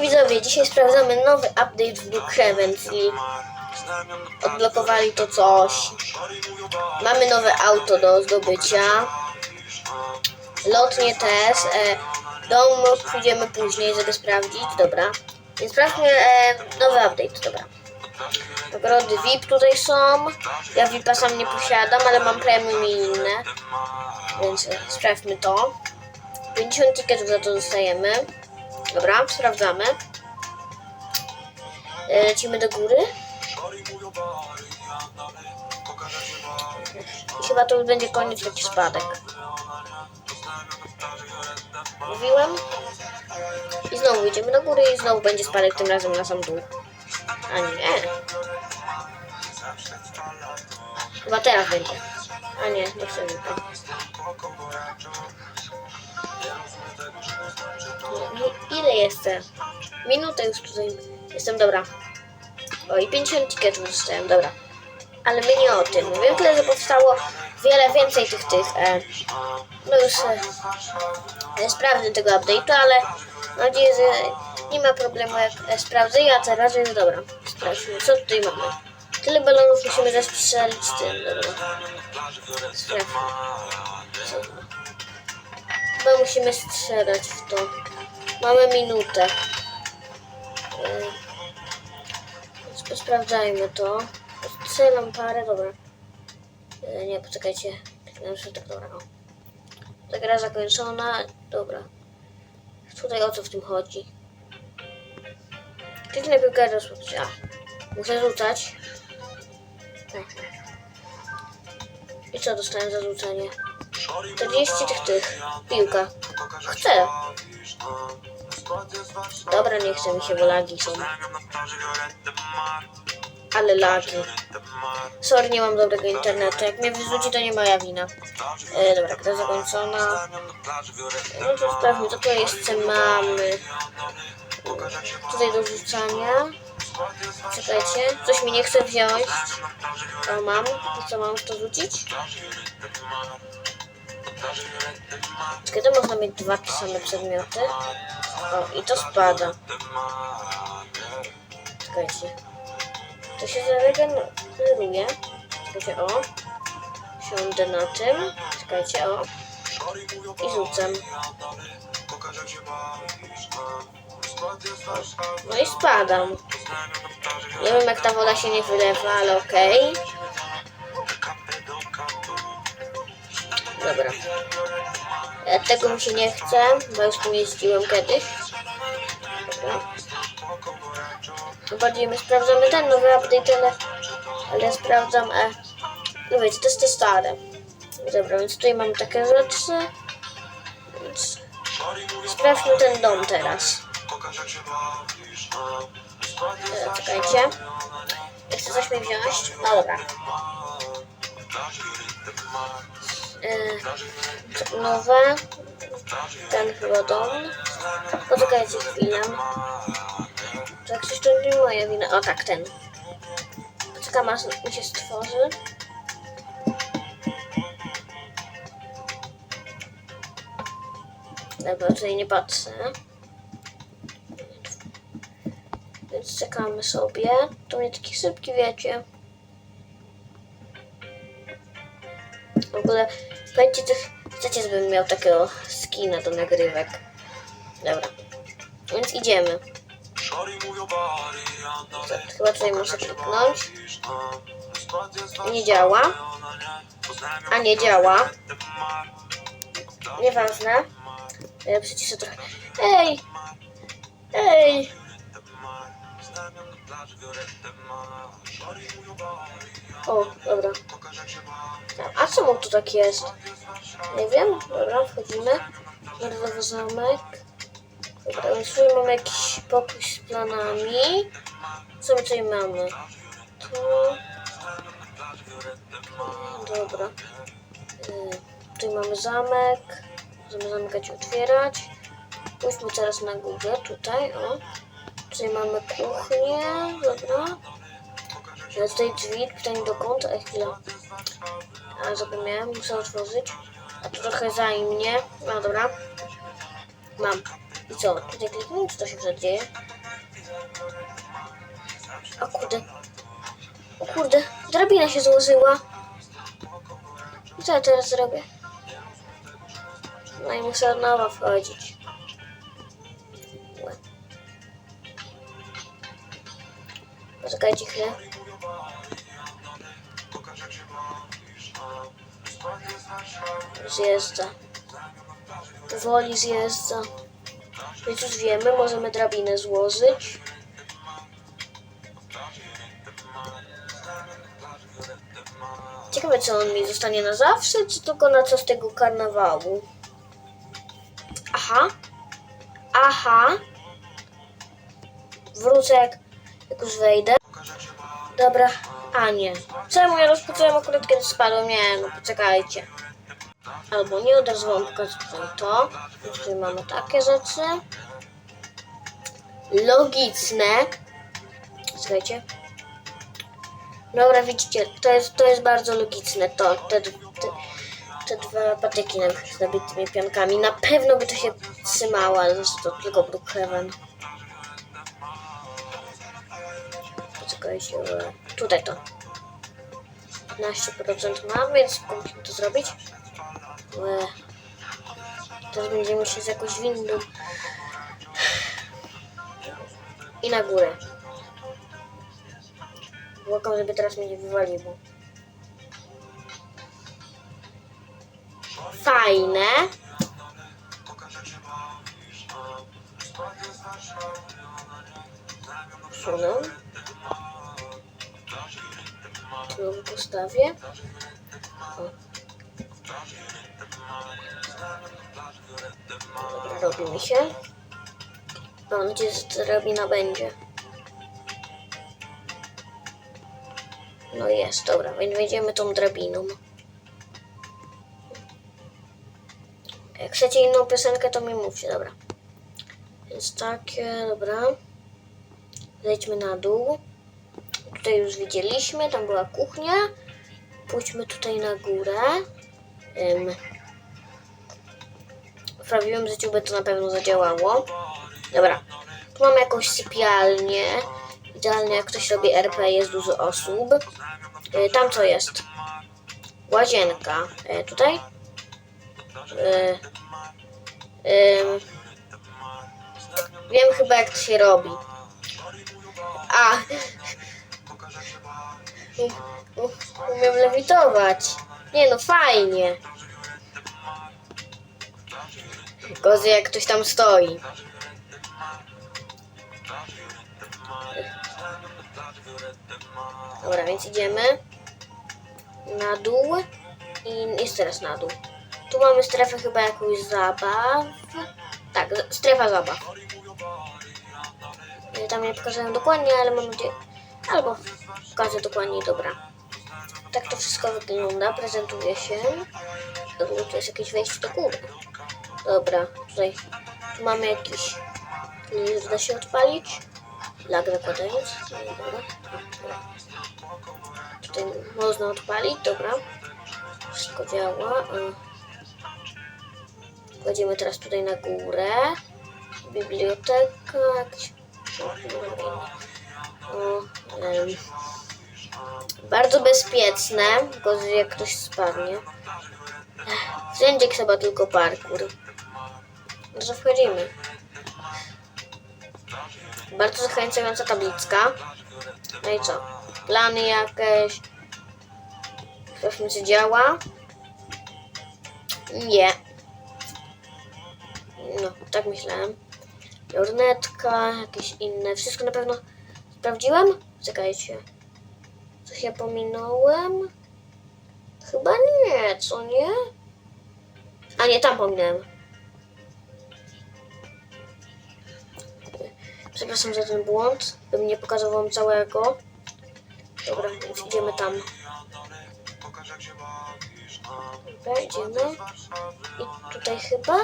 Witajcie widzowie, dzisiaj sprawdzamy nowy update w Brookhaven, czyli odblokowali to coś. Mamy nowe auto do zdobycia. Lotnie też. E, dom pójdziemy później, żeby sprawdzić. Dobra. Więc sprawdźmy e, nowy update, dobra. Nagrody VIP tutaj są. Ja VIPa sam nie posiadam, ale mam premium i inne. Więc sprawdźmy to. 50 ticketów za to dostajemy. Dobra, sprawdzamy. E, Lecimy do góry. Chyba to będzie koniec taki spadek. Mówiłem? I znowu idziemy do góry i znowu będzie spadek, tym razem na sam dół. A nie. Chyba teraz będzie. A nie, nie chcę jeszcze? Minutę już tutaj jestem, dobra. O, i 50 ticketów dostałem, dobra. Ale my nie o tym. Wiem tyle, że powstało wiele więcej tych tych. E, no już e, e, sprawdzę tego update'u, ale mam nadzieję, że nie ma problemu jak e, sprawdzę ja teraz, więc dobra. Sprawdźmy, co tutaj mamy. Tyle balonów musimy zastrzelić tym, dobra. Sprawdźmy. Chyba musimy strzelać w to. Mamy minutę. Yy, więc Sprawdzajmy to. Strzelam parę, dobra. Yy, Nie, poczekajcie. Tak, dobra. O. Ta gra zakończona. Dobra. Tutaj o co w tym chodzi? Kliknę piłkę rozpocząć. A, muszę rzucać. Tak. I co dostałem za rzucenie? 40 tych tych. Piłka. Chcę. Dobra, nie chce mi się, bo są. Ale lagi. Sorry, nie mam dobrego internetu. Jak mnie wyrzuci, to nie moja wina. E, dobra, gra zakończona. No to sprawdźmy, co tutaj jeszcze mamy. Tutaj do rzucania. Czekajcie, coś mi nie chce wziąć. O, mam. I co, mam to rzucić? To można mieć dwa te same przedmioty. O, i to spada. Czekajcie. To się zaregeneruje. Czekajcie, o. Siądę na tym. Czekajcie, o. I rzucam. No i spadam. Nie wiem jak ta woda się nie wylewa, ale okej. Dobra. E, Tego mi się nie chce, bo już tu jeździłem kiedyś. Dobra. Bardziej my sprawdzamy ten nowy update, ale, ale sprawdzam, e, no wiecie, to jest te stare. Dobra, więc tutaj mamy takie rzeczy. Więc sprawdźmy ten dom teraz. E, czekajcie. Chcę coś mi wziąć. No dobra. E, nowe. Ten chyba dom. Poczekajcie chwilę. Coś to nie moja wina. O tak, ten. Poczekam aż mi się stworzy. Dobra, tutaj nie patrzę. Więc czekamy sobie. To mnie taki szybki, wiecie. W ogóle będzie też chcecie, żebym miał takiego skina do nagrywek. Dobra. Więc idziemy. Chyba tutaj muszę kliknąć. Nie działa. A nie działa. Nieważne. Ja przyciszę trochę. Ej! Ej! O, dobra. A czemu tu tak jest? Nie wiem. Dobra, wchodzimy. Narodowy zamek. Dobra, więc tutaj mamy jakiś pokój z planami. Co my tutaj mamy? Tu. Dobra. Y, tutaj mamy zamek. Możemy zamykać i otwierać. Pójdźmy teraz na górę, tutaj, o. Tutaj mamy kuchnię, dobra. Ale tutaj drzwi, pytanie dokąd? Ej, chwila. A, zapomniałem, muszę otworzyć. A to trochę zajmie. No dobra. Mam. I co? Tutaj kliknę, czy to się przed dzieje? O kurde. O kurde, drabina się złożyła. I co ja teraz zrobię? No i muszę od nowa wchodzić. Poczekajcie chwilę. Zjeżdża. Powoli zjeżdża. Więc już wiemy, możemy drabinę złożyć. Ciekawe, czy on mi zostanie na zawsze, czy tylko na czas tego karnawału. Aha. Aha. Wrócę, jak, już wejdę. Dobra. A nie. Czemu ja rozpocząłem akurat kiedy spadłem? Nie, no poczekajcie. Albo nie, od razu wam pokażę tutaj to. Tutaj mamy takie rzeczy. Logiczne. Czekajcie. Dobra, widzicie, to jest, to jest bardzo logiczne. To, te, te, te dwa patyki z nabitymi piankami. Na pewno by to się trzymało, ale to tylko Brookhaven. E, tutaj to. 15% mam, więc musimy to zrobić. Łe. Teraz będziemy się z jakąś windą. I na górę. Błagam, żeby teraz mnie nie wywaliło. Fajne. Sunę. Tu postawię. O. Dobra, robimy się. Mam nadzieję, że drabina będzie. No jest, dobra, więc wejdziemy tą drabiną. Jak chcecie inną piosenkę, to mi mówcie, dobra. Więc takie, dobra. Zejdźmy na dół. Tutaj już widzieliśmy, tam była kuchnia. Pójdźmy tutaj na górę. Ym. W prawdziwym życiu by to na pewno zadziałało. Dobra. Tu mamy jakąś sypialnię. Idealnie jak ktoś robi RP, jest dużo osób. Y, Tam co jest? Łazienka. Y, Tutaj? Ym. Wiem chyba jak to się robi. A! Umiem lewitować. Nie no, fajnie. Gorzej jak ktoś tam stoi. Dobra, więc idziemy na dół i jest teraz na dół. Tu mamy strefę chyba jakąś zabaw. Tak, strefa zabaw. Tam nie pokazałem dokładnie, ale mam nadzieję... Albo pokażę dokładnie, dobra. Tak to wszystko wygląda, prezentuje się. Dobra, tu jest jakieś wejście do góry. Dobra, tutaj tu mamy jakiś... Nie da się odpalić. Lag zakładając. Dobra. Tutaj można odpalić, dobra. Wszystko działa. y. Kładziemy teraz tutaj na górę. Biblioteka, jakieś... Bardzo bezpieczne, gorzej jak ktoś spadnie. Wszędzie chyba tylko parkour. To wchodzimy. Bardzo zachęcająca tablicka. No i co? Plany jakieś. Sprawdźmy, czy działa. Nie. No, tak myślałem. Lornetka, jakieś inne. Wszystko na pewno sprawdziłem? Czekajcie. Coś ja pominąłem? Chyba nie, co nie? A nie, tam pominąłem. Przepraszam za ten błąd, bym nie pokazał wam całego. Dobra, idziemy tam. Dobra, idziemy. I tutaj chyba?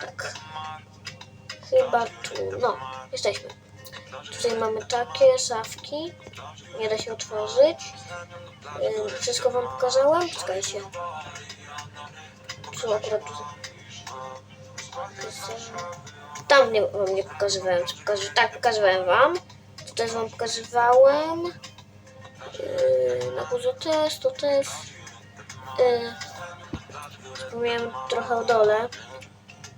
Tak. Chyba tu. No, jesteśmy. Tutaj mamy takie szafki. Nie da się otworzyć. Ym, Wszystko wam pokazałem? Czekajcie. Tu akurat tutaj. Tam nie, wam nie pokazywałem. Co pokaże, tak, pokazywałem wam. To też wam pokazywałem. Yy, na górze też, to też. Yy, wspomniałem trochę o dole.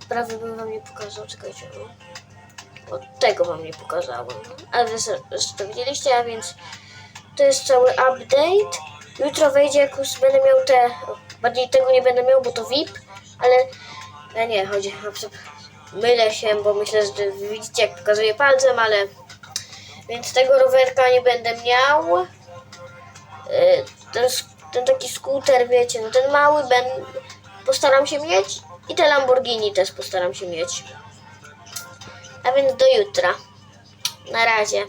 Prawie bym wam nie pokazał, czekajcie. No. Od tego wam nie pokazałem. Ale wy to widzieliście, a więc to jest cały update. Jutro wejdzie, jak już będę miał te. Bardziej tego nie będę miał, bo to VIP, ale. Ja nie, chodzi. Mylę się, bo myślę, że widzicie, jak pokazuję palcem, ale. Więc tego rowerka nie będę miał. Y, Ten, ten taki skuter, wiecie, no ten mały ben, postaram się mieć. I te Lamborghini też postaram się mieć. A więc do jutra. Na razie.